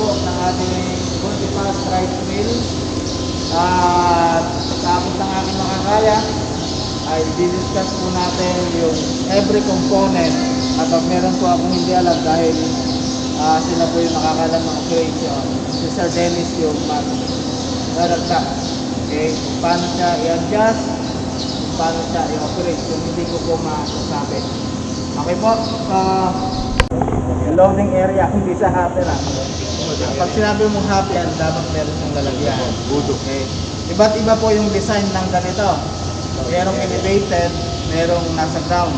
po ng ating multi-pass rice mill. At tapos ng aking makakaya, ay di-discuss po natin yung every component at pag meron po akong hindi alam dahil ah, sila po yung nakakalam ng operation. Si Sir Dennis yung mag daragdag. Okay? Paano siya i-adjust, paano siya i-operate, yung hindi ko po masasabi. Okay po, so loading area, hindi sa happy na. Pag sinabi mong happy yan, dapat meron siyang lalagyan. Okay? Iba't iba po yung design ng ganito. Merong elevated, merong nasa ground.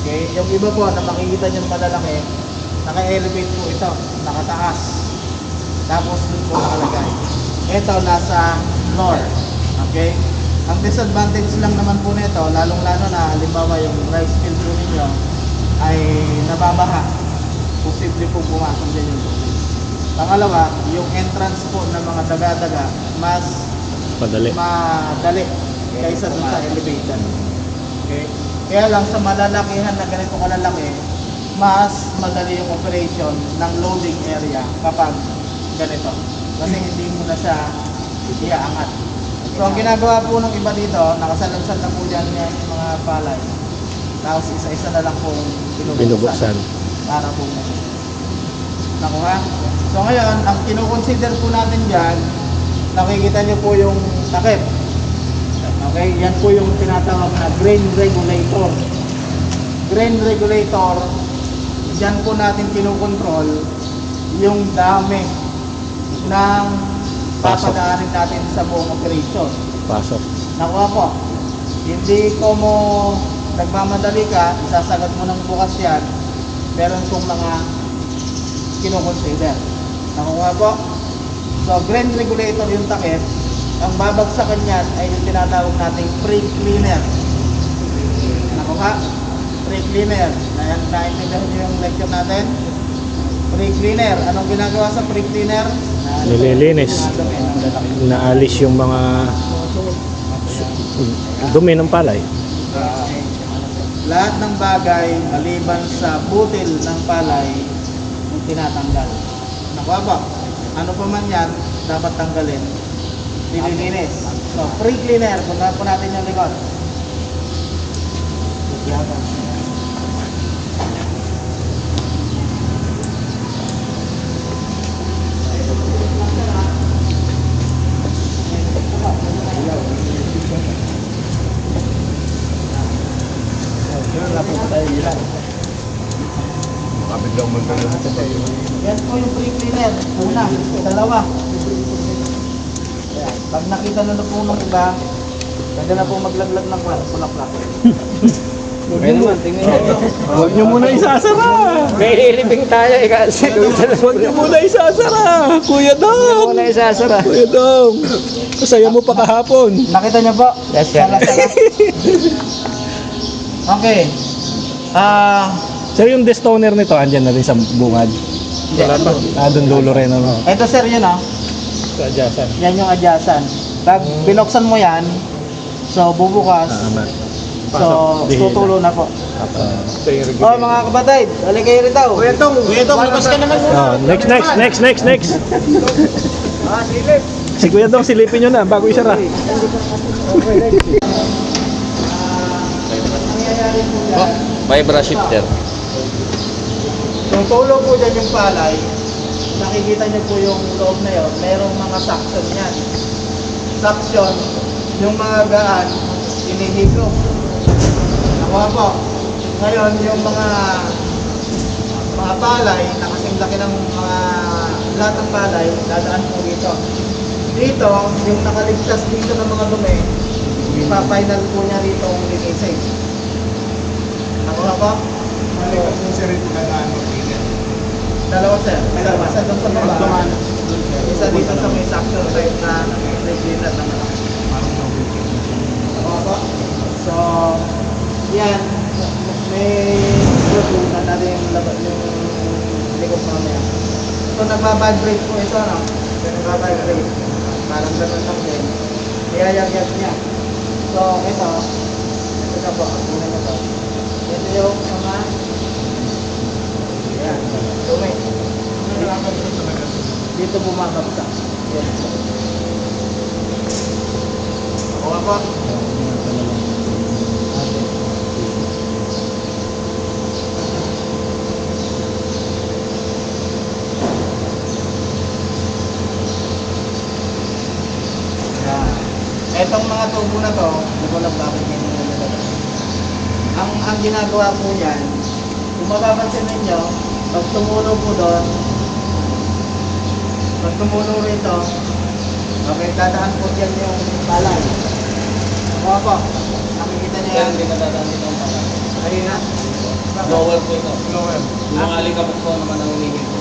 Okay? Yung iba po na makikita nyo malalaki, naka-elevate po ito, nakataas. Tapos dun po nakalagay. Ito nasa floor. Okay? Ang disadvantage lang naman po nito, lalong-lalo na halimbawa yung rice field po ninyo ay nababaha. Posible po pumasok din yung. Pangalawa, yung entrance po ng mga daga-daga, mas Padali. madali kaysa dun sa elevated. Okay? Kaya lang sa malalakihan na ganito kalalaki, mas madali yung operation ng loading area kapag ganito. Kasi hindi mo na siya iaangat. So ang ginagawa po ng iba dito, nakasalansan na po dyan yung mga palay. Tapos isa-isa na lang pong Binubuksan. para po nakuha. So ngayon, ang kinoconsider po natin dyan, nakikita nyo po yung takip. Okay, yan po yung tinatawag na grain regulator. Grain regulator, dyan po natin kinokontrol yung dami ng papadaanin natin sa buong operation. Pasok. Nakuha po. Hindi ko mo nagmamadali ka, isasagad mo ng bukas yan. Meron pong mga kinoconsider. Nakuha po. So, grain regulator yung takip. Ang babagsakan niyan ay yung tinatawag nating pre-cleaner. Nakuha? Pre-cleaner. Na, naintindihan niyo yung lecture natin? Pre-cleaner. Anong ginagawa sa pre-cleaner? Nililinis. Naalis yung mga dumi ng palay. Ah, lahat ng bagay maliban sa butil ng palay tinatanggal. Nakuha ba? Ano pa man yan, dapat tanggalin. Nililinis. So, pre-cleaner, punta po natin yung likod. Kabiglang magkano sa pag Yan po yung pre-cleaner. Una, dalawa. Ayan. Nakita na na po ng iba, pwede na po maglaglag ng kwan, pulaklak. Kaya naman, tingnan nyo. Huwag nyo muna isasara! May ilibing tayo, ikasi. Huwag nyo muna isasara! Kuya Dom! Muna isasara. Kuya Dom! Kasaya mo pa kahapon. Nakita niyo po? Yes, sir. Okay. Ah, Sir, yung destoner nito, andyan na rin sa bungad. Wala pa. Ah, doon lulo rin ano. ito sir yun oh. Sa adyasan. Yan yung adyasan. Pag binuksan mo yan, so bubukas, Ah, so tutulo na po. uh, Oh mga kabatid, alay kayo rito. Kuya Tong, Kuya Tong, labas ka naman muna. oh, next, next, next, next, next. Ah, silip. Si Kuya Dom, silipin nyo na bago isara. Oh, vibra shifter. Kung tulo po dyan yung palay, nakikita niyo po yung loob na yun, merong mga suction yan. Suction, yung mga gaan, inihigop. Nakuha po. Ngayon, yung mga mga palay, na kasing laki ng mga lahat ng palay, dadaan po dito. Dito, yung nakaligtas dito ng mga dumi, ipa-final po niya rito ang linisin. Nakuha po? Kung sir ito na ano, Dalawa sir. Dalawa. Isa doon sa baba. Isa dito sa may suction side na nag-cleaner na malaki. Opo. So, yan. May luto na natin yung labat yung likod mamaya. So, nagbabibrate po ito, no? Nagbabibrate. Parang ganun lang din. Iyayag-yag niya. So, ito. Ito na po. Una na po. Ito yung Yan. Dumi. dito bumabagsak. Yes po. Ako nga po. Yan. Etong mga tubo na to, hindi ko lang bakit nilagay. Ang, ang ginagawa po yan, kung mapapansin ninyo, pag tumulo po doon, pag tumulo rito, okay, dadaan po dyan yung palay. Oo po, nakikita niyo yan. Hindi ka dadaan dito ang pala. Ayun na. Lower po ito. Lower. Yung mga alikabok po naman ang hinihil po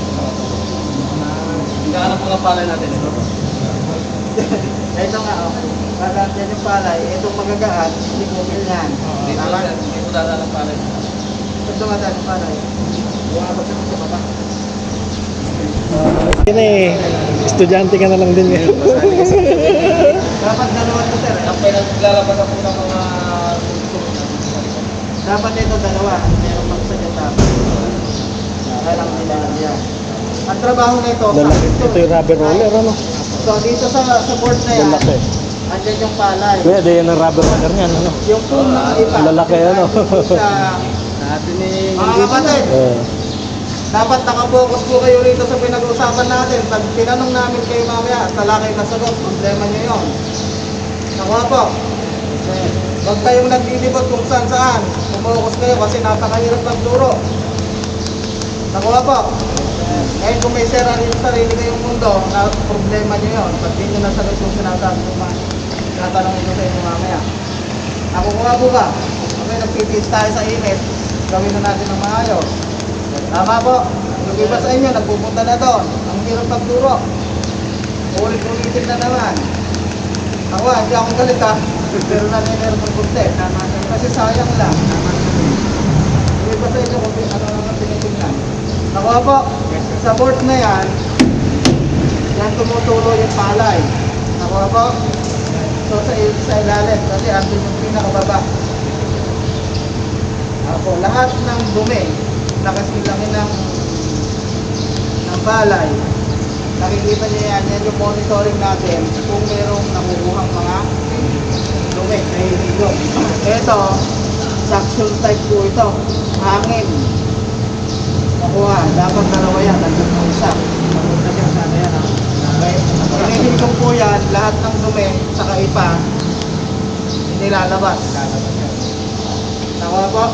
ka po ng palay natin ito. Ito nga, okay. Dadaan dyan yung palay. Itong magagaan, hindi po yan. Dito po dadaan ng palay. Ito nga dyan yung palay. Yun eh, estudyante ka na lang din eh. Dapat dalawa to sir. eh. Ang pinaglalabas po ng mga. Dapat ito dalawa. Meron pang sa dyan dapat. Kaya lang nila yan. Ang trabaho nito, Lalaki. Ito yung rubber roller, ano? So dito sa sa board na yan, Lalaki. andyan yung palay. Kuya, di yan ang rubber roller niyan, ano? Yung phone na iba. Lalaki, ano? Sa Sabi ni mga kapatid, Eh, dapat nakapokus po kayo rito sa pinag-uusapan natin. Pag tinanong namin kayo mamaya, at wala kayong nasagot, problema nyo yun. Nakuha po. Huwag kayong nagdilibot kung saan saan. Pumokus kayo kasi napakahirap magturo. Nakuha po. Ngayon kung may sarili, sarili kayong mundo, na problema nyo yun. Pag di nyo nasagot yung sinasabi ng mga tatanungin ko sa inyo mamaya. Nakukuha po ba? Okay, nagpipis tayo sa init. Gawin na natin ng maayos. Tama po. Yung iba sa inyo, nagpupunta na doon. Ang hirap pagturo. Ulit-ulitin na naman. Ako, hindi ako galit ha. Pero na meron ng kunti. Kasi sayang lang. Yung iba sa inyo, kung ano naman tinitingnan. Ako po, sa board na yan, yan tumutulo yung palay. Ako po, so sa, sa ilalim, kasi atin yung pinakababa. Ako, lahat ng dumi na kasilangin ng ng balay, nakikita niyo yan, yan yung monitoring natin kung merong nakukuhang mga dumi, nahihilo. Ito, suction type po ito, hangin. Nakuha, dapat dalawa yan, nandun mo isa. Napunta siya sa ano yan? Okay. Po yan, lahat ng dumi sa kaipa, nilalabas. Nakuha po?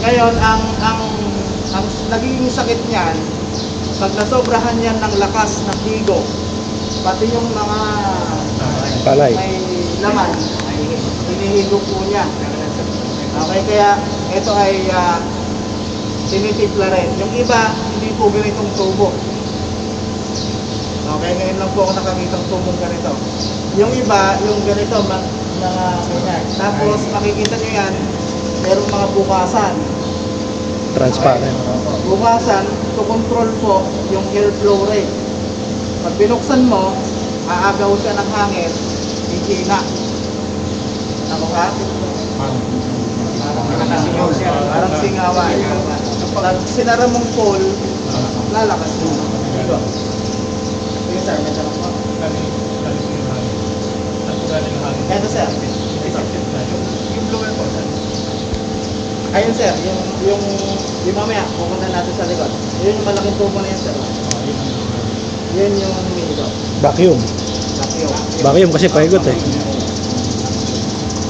Ngayon, ang ang ang nagiging sakit niyan, pag nasobrahan yan ng lakas ng higo, pati yung mga palay. may laman, hinihigo po niya. Okay, kaya ito ay uh, tinitipla rin. Yung iba, hindi po ganitong tubo. Okay, ngayon lang po ako nakakita ng tubong ganito. Yung iba, yung ganito, mga ganyan. Tapos makikita nyo yan, merong mga bukasan. Transparent. Bukasan, to control po yung airflow rate. Pag binuksan mo, aagaw siya ng hangin, hihina. Ano ka? Nakasingaw siya. Parang singawan. Pag sinara mong pole, lalakas mo. Ito. Sige sir, may tanong po. Ito sir. Yung blower po. Ayun sir, yung, yung, yung mamaya, pupunta natin sa likod. Yun yung malaking tubo na yun sir. Yun yung humihilo. Vacuum. Vacuum. Vacuum kasi pahigot eh.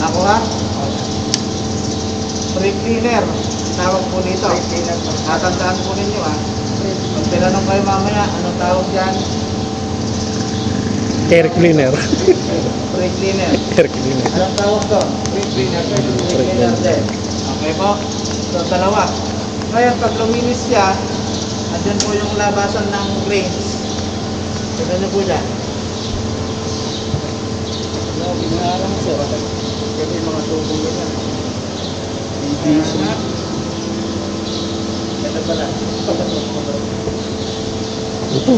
Ako ha? Free cleaner. Tawag po dito. Tatandaan po ninyo ha. Pag tinanong kayo mamaya, anong tawag dyan? Air cleaner. Free cleaner. Air cleaner. Anong tawag doon? Free cleaner. Free cleaner din. Okay po? So, dalawa. Ngayon, pag luminis siya, andyan po yung labasan ng grains. Tignan niyo po dyan. Ano, binaharang sir. Kasi yung mga tubong ganyan. BBC. Ito pala. Ito,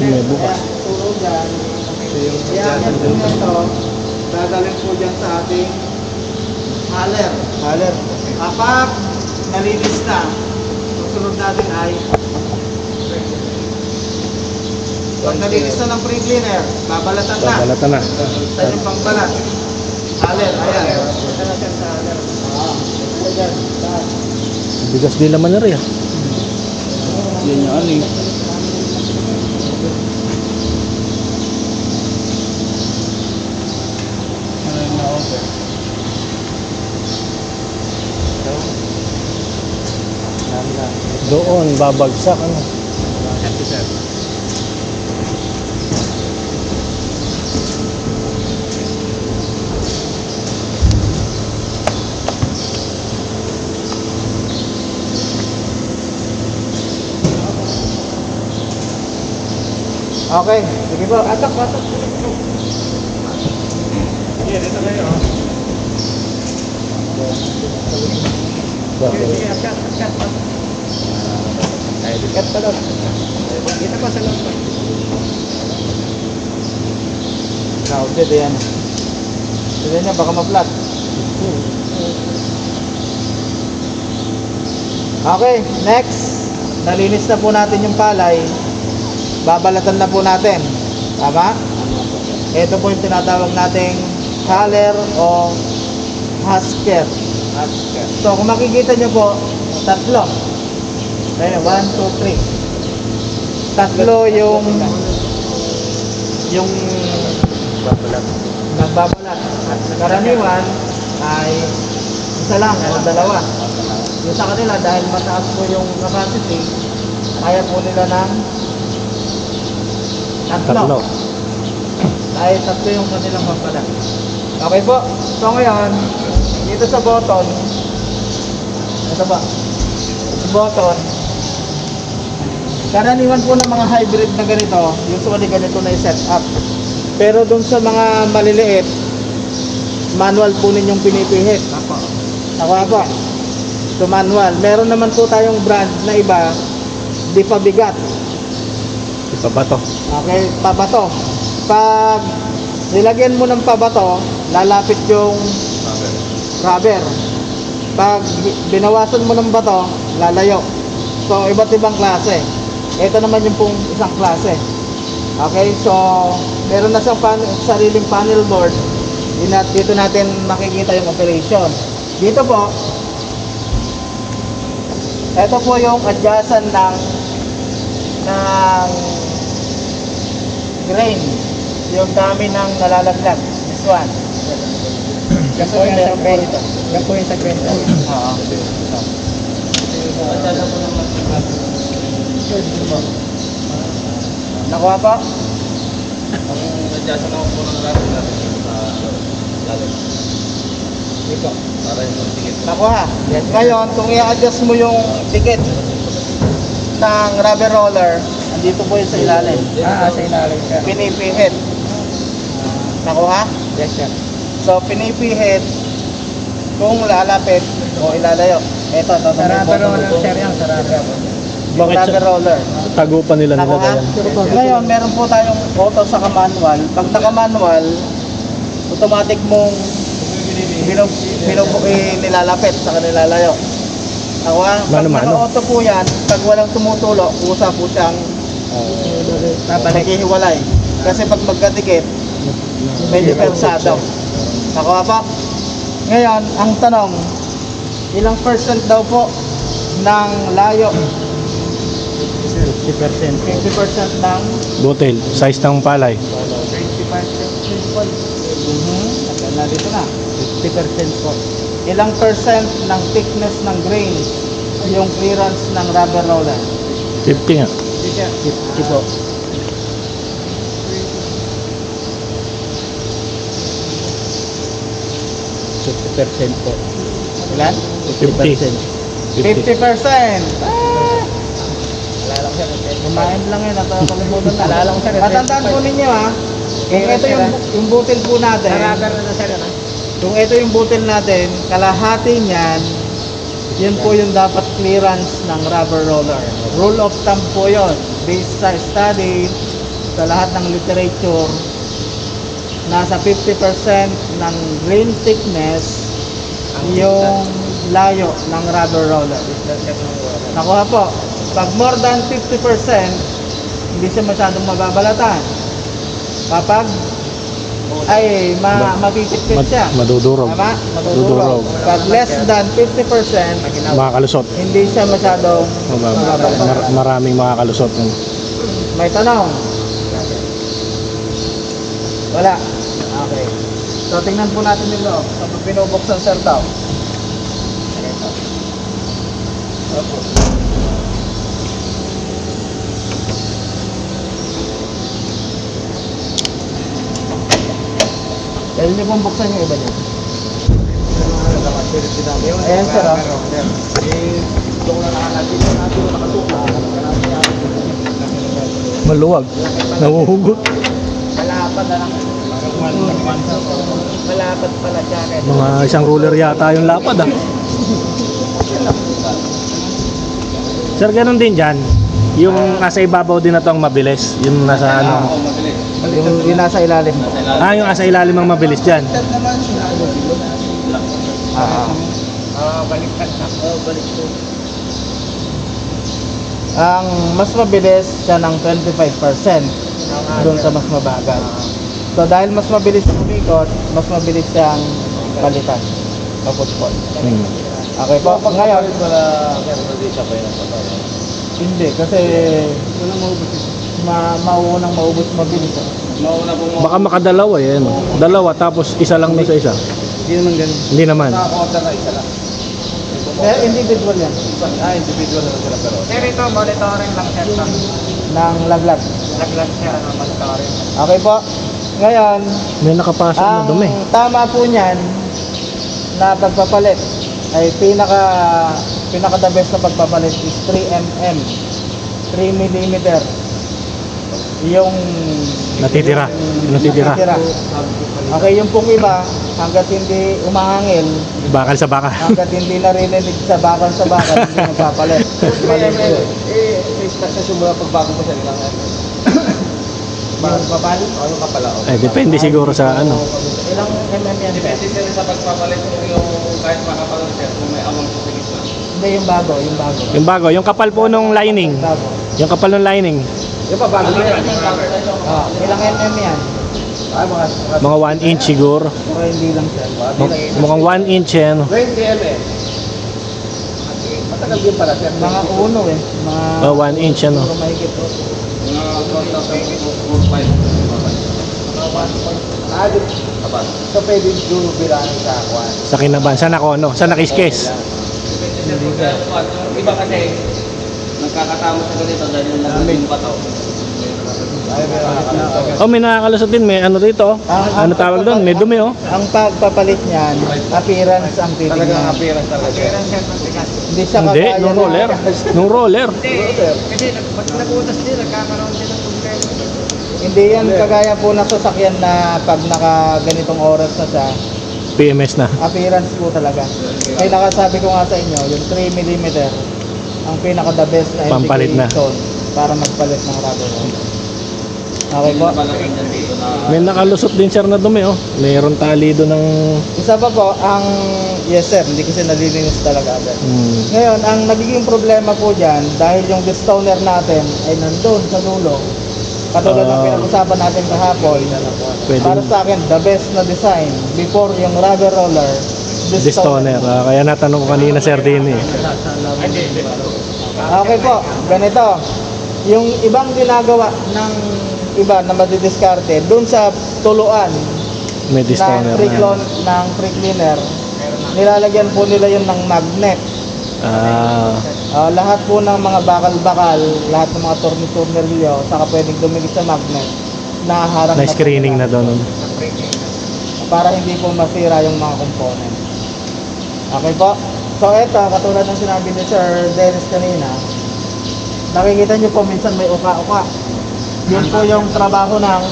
may bukas. Turo dyan. Yan po na ito, dadalhin po dyan sa ating haler. Haler. Kapag nalinis na, susunod natin ay Pag nalinis na ng pre-cleaner, babalatan na. Babalatan na. Saan yung pangbalat? Haler, ayan. Ito na siya sa haler. Bigas din laman na rin. Yan yung ano eh. Ano yung na-order? Doon, babagsak ano. Okay, sige po. Atak, atak. Sige, dito kayo. Sige, akat, akat. Cut pa doon. Dito pa sa loob. Crowded, ayan. Tignan niya, baka ma-flat. Okay, next. Nalinis na po natin yung palay. Babalatan na po natin. Tama? Ito po yung tinatawag nating haller o husker. Akat. So, kung makikita nyo po, tatlo. Ayun, one, two, three. Tatlo yung yung Babalat. nagbabalat. At sa karaniwan ay isa lang o dalawa. Yung sa kanila, dahil mataas po yung capacity, kaya po nila ng tatlo. Tatlo. Dahil tatlo yung kanilang mabalat. Okay po. So ngayon, dito sa button, ito ba? Sa button, karaniwan po ng mga hybrid na ganito, usually ganito na i-set up. Pero dun sa mga maliliit, manual po ninyong pinipihit. Ako. Ako po. So manual. Meron naman po tayong brand na iba, di pa bigat. Ipabato. Okay, pabato. Pag nilagyan mo ng pabato, lalapit yung rubber. Pag binawasan mo ng bato, lalayo. So, iba't ibang klase. Ito naman yung pong isang klase. Okay, so meron na siyang pan- sariling panel board. Dito natin makikita yung operation. Dito po, ito po yung adjacent ng ng grain. Yung dami ng nalalaglag. This one. Yan po yung sa green. Yan po yung sa green. Oo. Po ng Nakuha po? Ang adjust na po ng rubber natin sa lalim. Para yung. Nakuha. Ngayon, kung i-adjust mo yung dikit ng rubber roller, andito po yun sa ilalim. Ah, sa ilalim siya. Pinipihit. Nakuha? Yes, sir. So, pinipihit kung lalapit o ilalayo. Ito, ito. Sa rubber roller, sir yan. Sa Bakit rubber siya? roller. Tagupan nila nila yan. Ngayon, meron po tayong auto sa manual. Pag naka-manual, automatic mong binub, binub, eh, nilalapit sa kanilalayo. Nakuha? Pag Mano-mano. naka-auto po yan, pag walang tumutulo, kusa po siyang maghihiwalay. Kasi pag magkadikit, medyo persado. Nakuha pa? Ngayon, ang tanong, ilang percent daw po ng layo? 50%. 50% ng Butil. Size ng palay. 25%. Mhm. Nagkala dito na. 50% po. Ilang percent ng thickness ng grain yung clearance ng rubber roller? 50 nga. 50 po. percent po. Ilan? 50. 50%. 50. Ah, Alala ko sir. Kumain lang yun. Nakakalimutan na. Alala ko, sir, Matandaan po ninyo ha. Kung ito yung, yung butil po natin, Sa rubber na sir. ano? kung ito yung butil natin, kalahati niyan, yun po yung dapat clearance ng rubber roller. Rule of thumb po yun. Based sa study, sa lahat ng literature, nasa 50% ng grain thickness yung layo ng rubber roller. Nakuha po. Pag more than 50%, hindi siya masyadong mababalatan. Kapag ay ma mapipit-pit siya. madudurog. Tama? Madudurog. Pag less than 50%, Makakalusot. hindi siya masyadong mababalatan. Mar- maraming makakalusot. May tanong? Wala. Okay. So, tingnan po natin yung loob. So, pinubuksan sir daw. Ito. Opo. Pwede pong buksan yung iba niyo. Ayan sir. ah. Maluwag. Nahuhugot. Malapad na lang. Malapad pala siya. Mga isang ruler yata yung lapad ah. Sir, ganun din dyan. Yung nasa ibabaw din na to ang mabilis. Yung nasa ano. Yung, yung nasa ilalim. Ah, yung nasa ilalim ang mabilis dyan. Ah, Ah, baliktad na. Oh, baliktad. ang mas mabilis siya ng 25% doon sa mas mabagal. So dahil mas mabilis ang umikot, mas mabilis siyang balikan. Maputpot. Hmm. Okay po. Ngayon, wala, hindi siya pa yun hindi kasi ma mauunang maubos mabilis. eh. Mauna pong Baka makadalawa eh. ano. Dalawa tapos isa lang doon sa isa. Hindi naman ganun. Hindi naman. Naka-order na isa lang. Kaya individual yan Ah, individual na sila pero. Sir, ito, monitoring lang sir. to. ng laglag. Laglag siya ng monitoring. Okay po. Ngayon, May nakapasok na ang dumi. tama po niyan na pagpapalit ay pinaka pinaka the best na pagpapalit is 3 mm 3 mm yung Natitira. Natitira. Okay, yung pong iba, hanggat hindi umahangil, Bakal sa baka. hanggat hindi narinig sa bakal sa bakal, hindi magpapalit. Mali po yun. Eh, sa sa simula pagbago pa siya nilang Yung papalit? Ano ka pala? Eh, depende siguro sa ano. Ilang mm yan? Depende sila sa pagpapalit kung yung kahit makapalo siya kung may awang sa. Hindi, yung bago, yung bago. Yung bago, yung kapal po nung lining. Yung kapal ng lining. Yung pa bago yan. Ah, ilang mm yan? Ay, mga Mga 1 inch siguro. Pero hindi lang. Mu- Mukhang 1 inch yan. 20 mm. Matagal din pala sir. Mga uno eh. Mga Oh, 1 inch ano. Siguro mahigit oh. Mga 1,045. Ah, so pwede yung bilangin sa kwan. Sa kinaban. Sa nakono. Sa nakiskes. Depende sir kung ano. Yung iba kasi nagkakatama sa ganito dahil yung yung bato. Oh, may nakakalusot din. May ano dito. oh. Ang- Ano tawag doon? May dumi oh. Ang pagpapalit niyan, appearance ang Talagang titignan. appearance talaga. Hindi siya Hindi. Nung ng- roller. Nung roller. Hindi, kasi pag nagutas din, nagkakaroon din ng problema. Hindi yan kagaya po ng sasakyan na pag naka ganitong oras na siya, PMS na. appearance po talaga. Kaya nakasabi ko nga sa inyo, yung 3 mm ang pinaka the best na Pampalit na. para magpalit ng rubber band. Okay po. May nakalusot din sir na dumi oh. Mayroon tali doon ng... Isa pa po, ang yes sir, hindi kasi nalilinis talaga agad. Hmm. Ngayon, ang nagiging problema po dyan, dahil yung distoner natin ay nandun sa dulo, katulad ng Ah. pinag-usapan natin kahapon, Pwede. para sa akin, the best na design before yung rubber roller, Distoner. Ah, kaya natanong ko kanina sir din eh. Okay po, ganito. Yung ibang ginagawa ng iba na madidiskarte, dun sa tuluan May ng distoner na yan. clon, ng free cleaner, nilalagyan po nila yun ng magnet. Ah, Ah, lahat po ng mga bakal-bakal, lahat ng mga tornilyo, saka pwedeng dumikit sa magnet, naharang na screening na doon. para hindi po masira yung mga component. Okay po? So eto, katulad ng sinabi ni Sir Dennis kanina, nakikita nyo po minsan may uka-uka. Yun po yung trabaho ng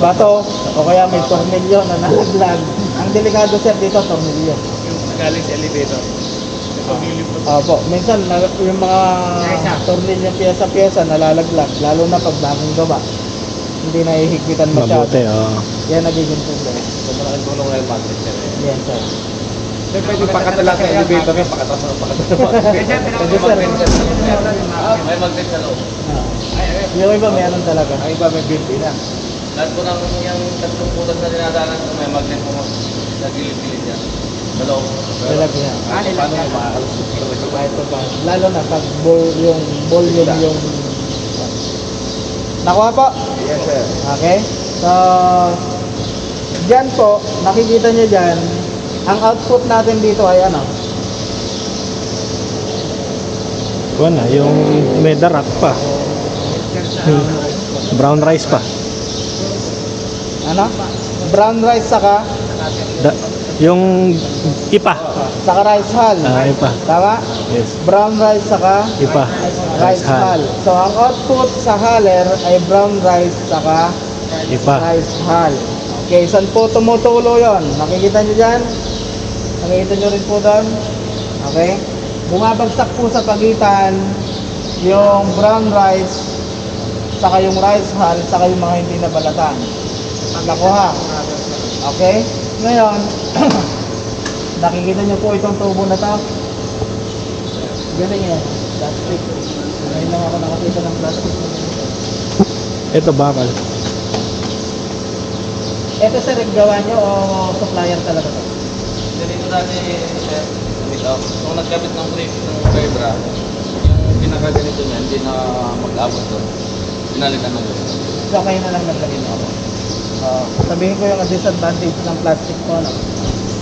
bato o kaya may tornilyo na nalaglag. Ang delikado sir dito, tornilyo. Galing sa elevator. Opo, minsan na, yung mga tornilyo piyesa-piyesa nalalaglag, lalo na pag bagong gawa. Hindi na ihigpitan masyado. Mabuti, oh. Yan nagiging problema. So, malaking tulong na yung magnet sir. Yan sir. Sir, pwede pakatala sa elevator yung pakatala pakatala. Kasi Kasi sir, May magnet sa loob. Yung iba meron talaga. Ang iba may built in lang. Lahat po ng yung tatlong butas na dinadaanan ko may magnet po sa gilid-gilid yan. Sa loob. Talaga yan. Ah, nila Paano yan. yung makakalusot? Lalo na pag yung volume yung... Nakuha po? Yes, sir. Okay? So, dyan po, nakikita nyo dyan, ang output natin dito ay ano? Kuha na, yung may darak pa. Brown rice pa. Ano? Brown rice saka, Da, yung ipa. saka rice hull. Ah, ipa. Tama? Yes. Brown rice saka Ipa. Rice hull. So, ang output sa huller ay brown rice saka Ipa. rice hull. Okay, saan po tumutulo yon? Nakikita nyo dyan? Nakikita nyo rin po doon? Okay? Bumabagsak po sa pagitan yung brown rice saka yung rice hull saka yung mga hindi nabalatan. Nakuha. Okay? Ngayon, nakikita nyo po itong tubo na to. Galing eh. Plastic. Ngayon lang ako nakakita ng plastic. Ito bakal. Ito sir, gawa nyo o supplier talaga to? Dito dati, sir, wait out. Nung nagkabit ng brake ng Vibra, yung pinakaganito niya, hindi na mag-abot doon. Pinalitan na doon. So kayo na lang naglagay mo ako. Uh, sabihin ko yung disadvantage ng plastic po. No?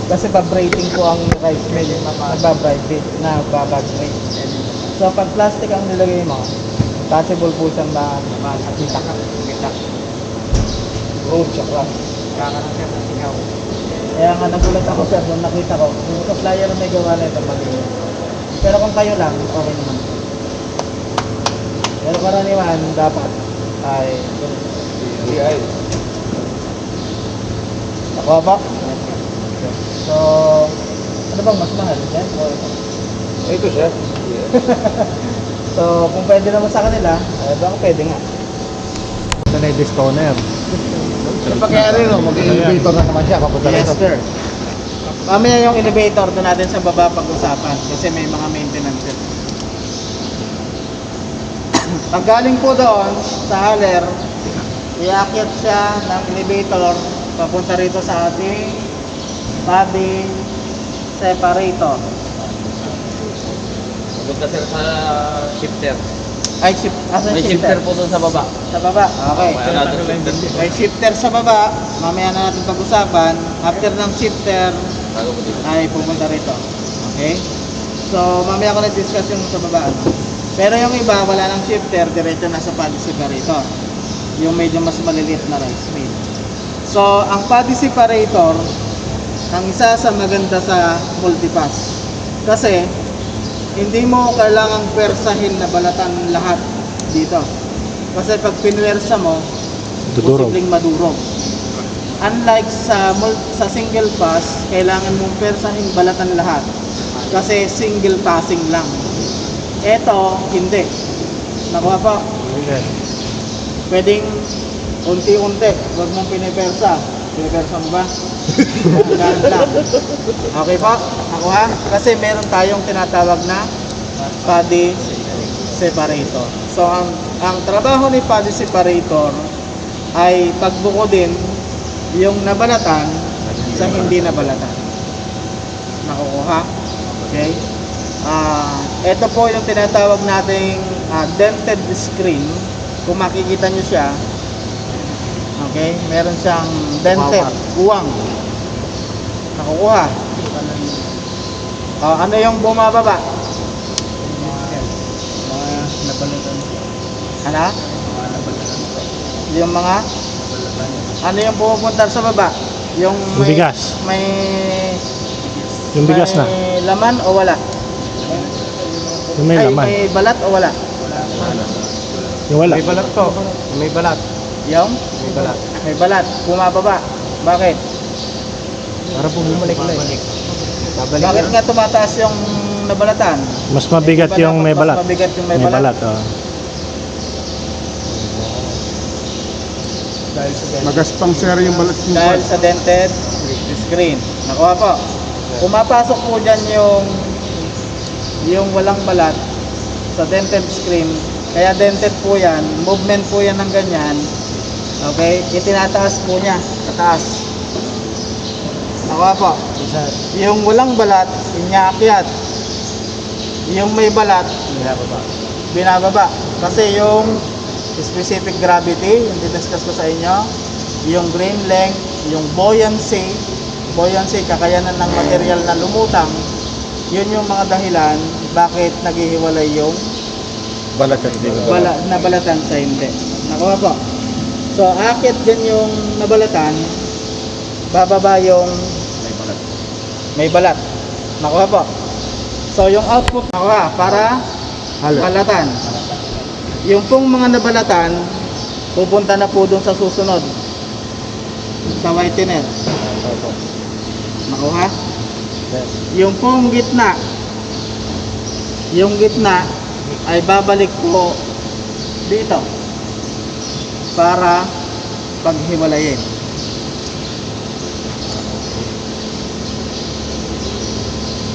Kasi vibrating po ang rice mill. Nagbabrate, nagbabrate. So pag plastic ang nilagay mo, possible po siyang ma makakita ka. Kita. Road siya Kaka na sir, singaw. Kaya nga nagulat ako sir nung nakita ko, yung supplier na may gawa na ito mali. Pero kung kayo lang, okay naman. Pero karaniwan, dapat ay DI. Nakuha pa? So, ano bang mas mahal? Yan? O ito? Ito, sir. So, kung pwede naman sa kanila, eh, baka pwede nga. Ito na yung disconer. Yung pangyayari no, mag-elevator na naman siya, papunta Yes, rito. sir. Mamaya yung elevator doon natin sa baba pag-usapan kasi may mga maintenance. Pag galing po doon sa haller, iakyat siya ng elevator papunta rito sa ating body separator. Punta sir sa shifter. Ay, ship, asa May shifter po doon sa baba. Sa baba, okay. May another shifter. May shifter sa baba, mamaya na natin pag-usapan. After ng shifter, Bago po dito. ay pupunta rito. Okay? So, mamaya ko na-discuss yung sa baba. ano. Pero yung iba, wala ng shifter, diretso na sa separator. Yung medyo mas maliliit na rice mill. So, ang body separator, ang isa sa maganda sa multipass. Kasi, hindi mo kailangang pwersahin na balatan lahat dito. Kasi pag pinwersa mo, Dudurog. posibleng madurog. Unlike sa mul- sa single pass, kailangan mong persahin balatan lahat. Kasi single passing lang. Ito, hindi. Nakuha po. Pwedeng unti-unti. Huwag mong pinipersa. Pinipersa mo ba? Lang. Okay po? Nakuha? Kasi meron tayong tinatawag na body separator. So, ang, ang trabaho ni body separator ay pagbuko din yung nabalatan sa hindi nabalatan. Nakukuha? Okay? Ah, ito po yung tinatawag nating ah, dented screen. Kung makikita nyo siya, okay, meron siyang dented, uwang. Nakukuha. Ah, ano yung bumababa? Mga nabalatan. Ano? Yung mga ano yung pumupunta sa baba? Yung Yung bigas. May Yung bigas na. may laman o wala? Yung may Ay, laman. may balat o wala? Yung wala. May balat to. May balat. Yung May balat. may balat, bumababa. Bakit? Para po bumalik-balik. Babalik Bakit nga tumataas yung nabalatan? Mas mabigat May yung may Mas balat. mabigat yung may, May balat. balat, oh. Dahil sa ganyan. Magaspang sir yung balat ng Dahil sa dented screen. Nakuha po. Pumapasok po dyan yung yung walang balat sa dented screen. Kaya dented po yan, movement po yan ng ganyan. Okay, itinataas po niya, tataas. Nakuha po. Yung walang balat, inaakyat. Yung may balat, binababa. Kasi yung specific gravity, yung didiscuss ko sa inyo, yung grain length, yung buoyancy, buoyancy, kakayanan ng material na lumutang, yun yung mga dahilan bakit naghihiwalay yung Balat at di bala, nabalatan sa hindi. Nakuha po. So, akit dyan yung nabalatan, bababa yung may balat. Nakuha po. So, yung output nakuha para balatan. Yung pong mga nabalatan, pupunta na po dun sa susunod. Sa whitener. Nakuha? Yung pong gitna, yung gitna ay babalik po dito para paghiwalayin.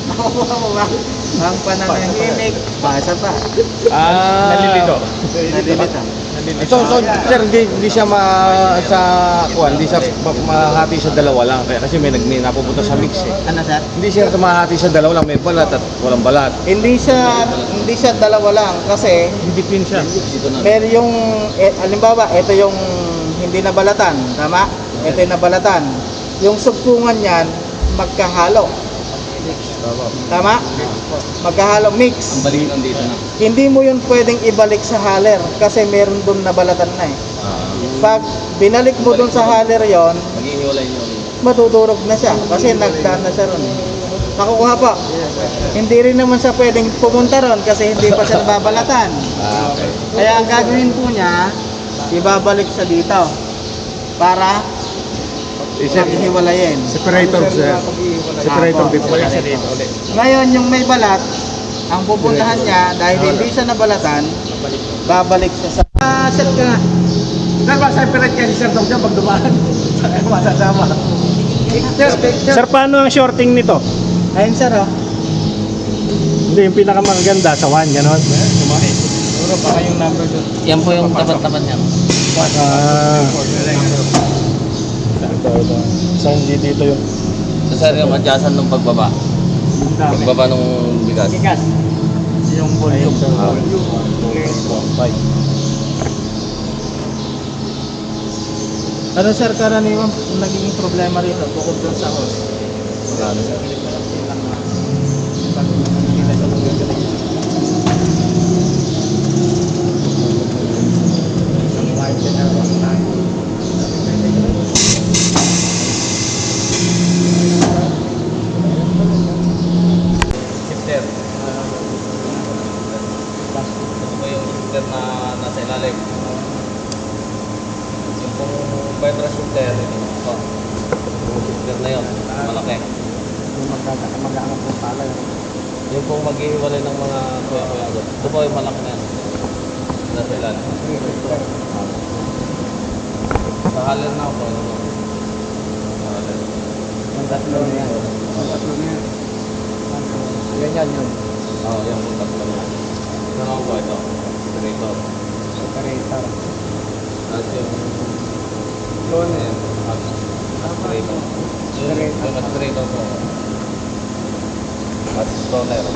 Nakuha mo ba? Ang pananahimik, basa pa. Ah, nalilito. Nalilito. So, so, sir, hindi, hindi siya ma, sa, kuwan, hindi siya ma, mahati sa dalawa lang. Kaya kasi may, nag, may napupunta sa mix eh. Ano sir? Hindi siya mahati sa dalawa lang, may balat at walang balat. Hindi siya hindi siya dalawa lang kasi In between siya. Meron yung, eh, alimbawa, ito yung hindi nabalatan, tama? Ito yung nabalatan. Yung sugpungan niyan, magkahalo. Tama? Magkahalo, Ang mix. balik nandito na. Hindi mo yun pwedeng ibalik sa haler kasi meron doon nabalatan na eh. Pag binalik mo doon sa haler yon, Maghihiwalay niyo ulit. madudurog na siya kasi nagdaan na siya ron. eh. Nakukuha pa. Hindi rin naman siya pwedeng pumunta ron kasi hindi pa siya nababalatan. Ah, okay. Kaya ang gagawin po niya, ibabalik sa dito para maghiwalayin. Separator, sir. Separator Apo. before. Ngayon, yung may balat, ang pupuntahan niya, dahil hindi siya nabalatan, babalik siya sa... Ah, set ka nga. Sir, ba separate kayo ni Sir dyan pag dumaan? Masasama? Picture, picture. Sir, paano ang shorting nito? Ayun, sir, oh. Hindi, yung pinakamaganda sa one, gano'n? Siguro baka yung number doon. Yan po yung tapat-tapat niya. Ah. Ito, ito. So, hindi dito yung... So sir, yung adjustan ng pagbaba. Pagbaba ng bigas. Kikas. Yung volume. Ah. Volume. Ano, sir, karaniwan naging problema rito, bukod dun sa host? Magkano sir? Shifter. Ito po yung shifter na nasa ilalim. Yung pong vibra shifter, ito. Yung shifter na yun, malaki. Mag-aangat ng pala. Yung pong maghihiwalay ng mga kuya-kuya doon. Ito po yung malaki na yan. Nasa ilalim. Sa haler na ako. Ano po? Sa haler. Yung tatlo na yan. Yung tatlo na yan. Yan yan yun. Oo, yung pong tatlo na. Ito naman po ito. Generator. Operator. Tapos yung Clone. Ayan, aspirator. Yung, Aspirator. yung aspirator po. At stoner.